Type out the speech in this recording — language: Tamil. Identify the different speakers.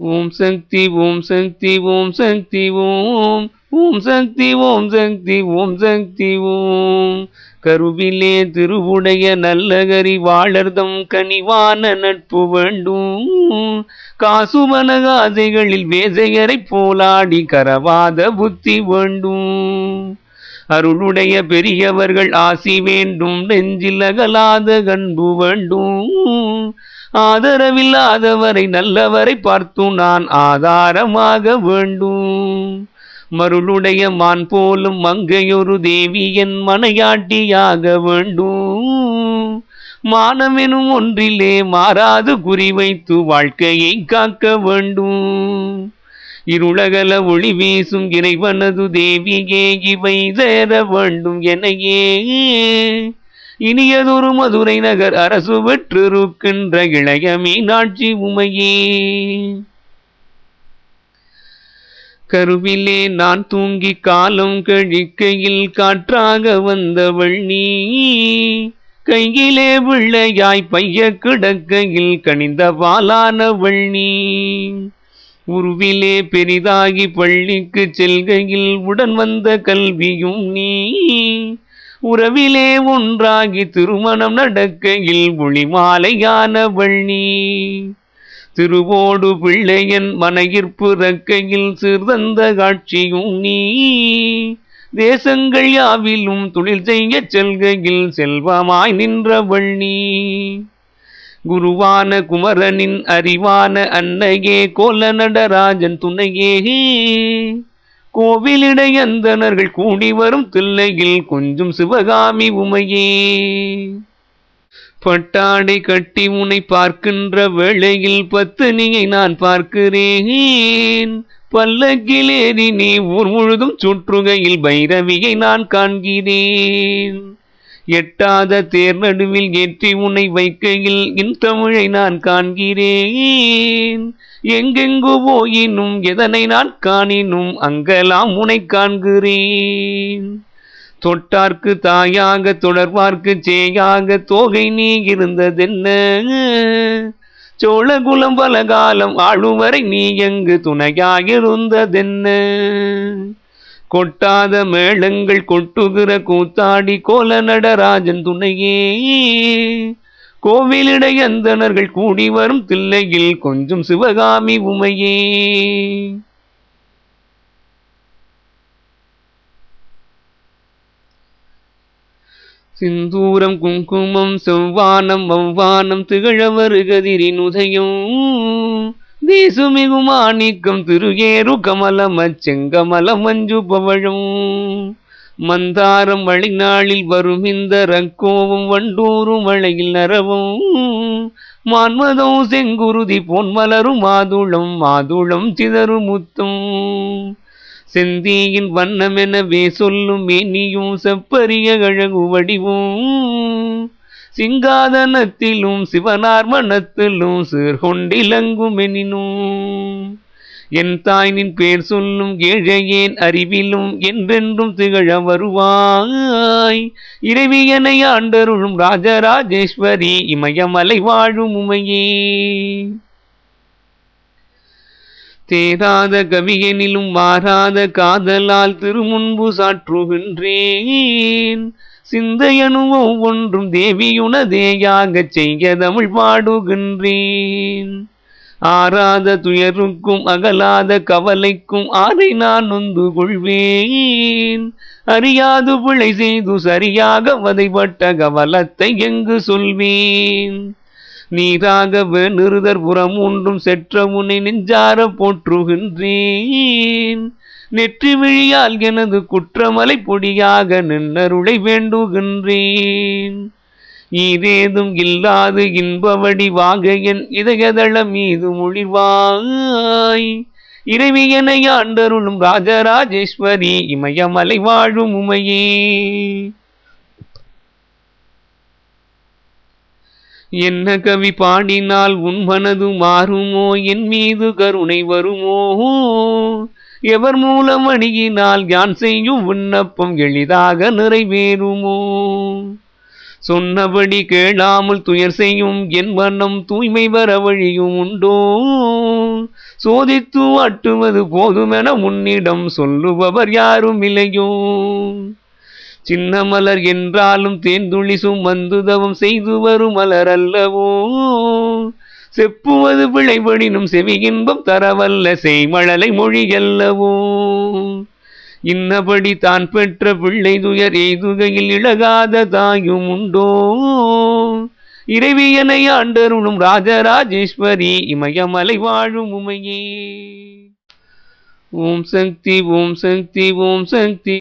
Speaker 1: ஓம் சக்தி ஓம் சக்தி ஓம் சக்தி ஓம். ஓம் சக்தி ஓம் சக்தி ஓம் சக்தி ஓம். கருவிலே திருவுடைய நல்லகரி வாழர்தம் கனிவான நட்பு வேண்டும். காசுமன ஆசைகளில் வேசையரை போலாடி கரவாத புத்தி வேண்டும். அருளுடைய பெரியவர்கள் ஆசி வேண்டும். நெஞ்சில் அகலாத கண்பு வேண்டும். ஆதரவில்லாதவரை நல்லவரை பார்த்து நான் ஆதாரமாக வேண்டும். மருளுடைய மான் போலும் மங்கையொரு தேவி என் மனையாட்டியாக வேண்டும். மானமெனும் ஒன்றிலே மாறாது குறிவைத்து வாழ்க்கையை காக்க வேண்டும். இருளகல ஒளி வீசும் இறைவனது தேவியே இவை சேர வேண்டும் எனையே. இனியதொரு மதுரை நகர் அரசு வெற்றிருக்கின்ற இளைய மீனாட்சி உமையே. கருவிலே நான் தூங்கி காலம் கழிக்கையில் காற்றாக வந்தவள் நீ. கையிலே பிள்ளையாய் பைய கிடக்கையில் கனிந்த பாலானவள் நீ. உருவிலே பெரிதாகி பள்ளிக்கு செல்கையில் உடன் வந்த கல்வியும் நீ. உறவிலே ஒன்றாகி திருமணம் நடக்கையில் ஒளிமாலையானவள் நீ. திருவோடு பிள்ளையன் மனையிற்பு ரக்கையில் சிறந்த காட்சியும் நீ. தேசங்கள் யாவிலும் தொழில் செய்ய செல்கையில் செல்வமாய் நின்றவள் நீ. குருவான குமரனின் அறிவான அன்னையே கோல நடராஜன் துணையே கோவிலிடையந்தனர்கள் கூடி வரும் தில்லையில் கொஞ்சம் சிவகாமி உமையே. பட்டாடை கட்டி உன்னை பார்க்கின்ற வேளையில் பத்தினியை நான் பார்க்கிறேன். பல்லக்கில் ஏறி நீ ஊர் முழுதும் சுற்றுகையில் பைரவியை நான் காண்கிறேன். எட்டாத தேர் நடுவில் ஏற்றி உன்னை வைக்கையில் இன் தமிழை நான் காண்கிறேன். எங்கெங்கு போயினும் எதனை நான் காணினும் அங்கெல்லாம் உனை காண்கிறேன். தொட்டார்க்கு தாயாக தொடர்வார்க்கு சேயாக தோகை நீ இருந்ததென்ன? சோழகுலம் பல காலம் ஆளுவரை நீ எங்கு துணையாயிருந்ததென்ன? கொட்டாத மேளங்கள் கொட்டுகிற கூத்தாடி கோல நடராஜன் துணையே. கோவிலிடையந்தனர்கள் கூடி வரும் தில்லையில் கொஞ்சம் சிவகாமி உமையே. சிந்தூரம் குங்குமம் செவ்வானம் வவ்வானம் திகழ வருகதிரின் உதயம். தேசுமிகு மாணிக்கம் திருகேரு கமலம் செங்கமல மஞ்சு பவழம். மந்தாரம் வழிநாளில் வரும் இந்த ரக்கோவும் வண்டூரும் மழையில் நரவும். மான்மதோ செங்குருதி பொன் மலரும் மாதுளம் மாதுளம் சிதறும் முத்தும். செந்தியின் வண்ணமெனவே சொல்லும் மேனியும் செப்பரிய அழகு வடிவும். சிங்காதனத்திலும் சிவனார் மனத்திலும் சீர்கொண்டிலங்கும் எனினும். என் தாயினின் பேர் சொல்லும் ஏழையேன் அறிவிலும் என்றென்றும் திகழ வருவாய். இறைவியனை ஆண்டருளும் ராஜராஜேஸ்வரி இமயமலை வாழும் உமையே. தேராத கவியனிலும் மாறாத காதலால் திருமுன்பு சாற்றுகின்றேன். சிந்தையனும் ஒவ்வொன்றும் தேவியுனதேயாகச் செய்ய தமிழ் பாடுகின்றேன். ஆறாத துயருக்கும் அகலாத கவலைக்கும் ஆரை நான் நொந்து கொள்வேன். அறியாது பிழை செய்து சரியாக வதைப்பட்ட கவலத்தை எங்கு சொல்வேன்? நீராக நிறுதர் புறம் ஒன்றும் செற்ற உன்னை நெஞ்சார போற்றுகின்றேன். நெற்றி விழியால் எனது குற்றமலை பொடியாக நின்னருளை வேண்டுகின்றேன். ஈதேதும் இல்லாது இன்பவடி வாக என் இதயதள மீது மொழிவாய். இறைவியனை ஆண்டருளும் ராஜராஜேஸ்வரி இமயமலை வாழும் உமையே. என்ன கவி பாடினால் உன் மனது மாறுமோ? என் மீது கருணை வருமோ? எவர் மூலம் அணுகினால் யான் செய்யும் விண்ணப்பம் எளிதாக நிறைவேறுமோ? சொன்னபடி கேளாமல் துயர் செய்யும் என் வண்ணம் தூய்மை வர வழியும் உண்டோ? சோதித்து ஆட்டுவது போதுமென உன்னிடம் சொல்லுபவர் யாரும் இல்லையோ? சின்ன மலர் என்றாலும் தேன்துளி சுமந்துதவம் செய்து வரும் மலர் அல்லவோ? செப்புவது பிழைபடினும் செவி இன்பம் தரவல்ல செய்மழலை மொழியல்லவோ? இன்னபடி தான் பெற்ற பிள்ளை துயர் எய்துகையில் இழகாத தாயும் உண்டோ இறைவியனை ஆண்டருளும் ராஜராஜேஸ்வரி இமயமலை வாழும் உமையே. ஓம் சக்தி ஓம் சக்தி ஓம் சக்தி.